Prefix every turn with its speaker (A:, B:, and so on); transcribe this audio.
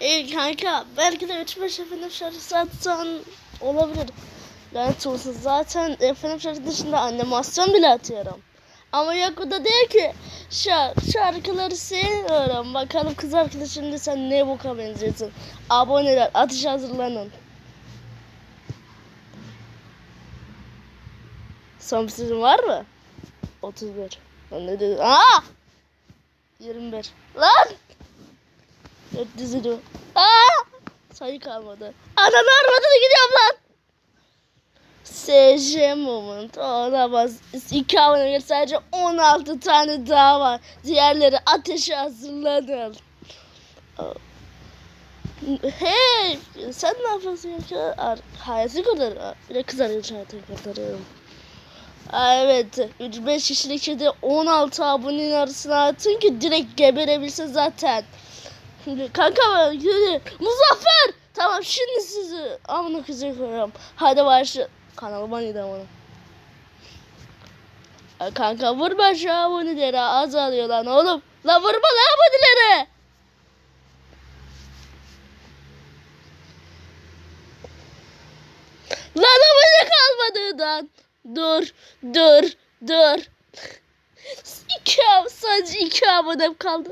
A: İyi kanka belki de 3-5 efendim şarkısı atsan olabilir. Lanet olsun zaten efendim şarkı dışında animasyon bile atıyorum. Ama yok da değil ki. Şar şarkıları seviyorum. Bakalım kız arkadaşım sen ne boka benziyorsun. Aboneler atış hazırlanın. Son bir sözün var mı? 31. Lan ne dedin? Aa! 21. Lan! 400 lira. Aa! Sayı kalmadı. Ananı armadını gidiyorum lan. SJ moment olamaz. İki abone sadece 16 tane daha var. Diğerleri ateşe hazırlanın. Hey sen ne yapıyorsun ya? Hayatı kurtarıyorum. Bir de kız arkadaş hayatı kurtarıyorum. Evet 3-5 kişilik şeyde 16 abonenin arasına atın ki direkt geberebilse zaten. Şimdi kanka. Muzaffer! Tamam şimdi sizi amına koyuyorum. Hadi başla. Kanalıma onu? Ay Kanka vurma şu abonelere azalıyor lan oğlum. La vurma lan abonelere. Lan abone kalmadığından. Dur, dur, dur. İki, ab- sadece iki abonem kaldı.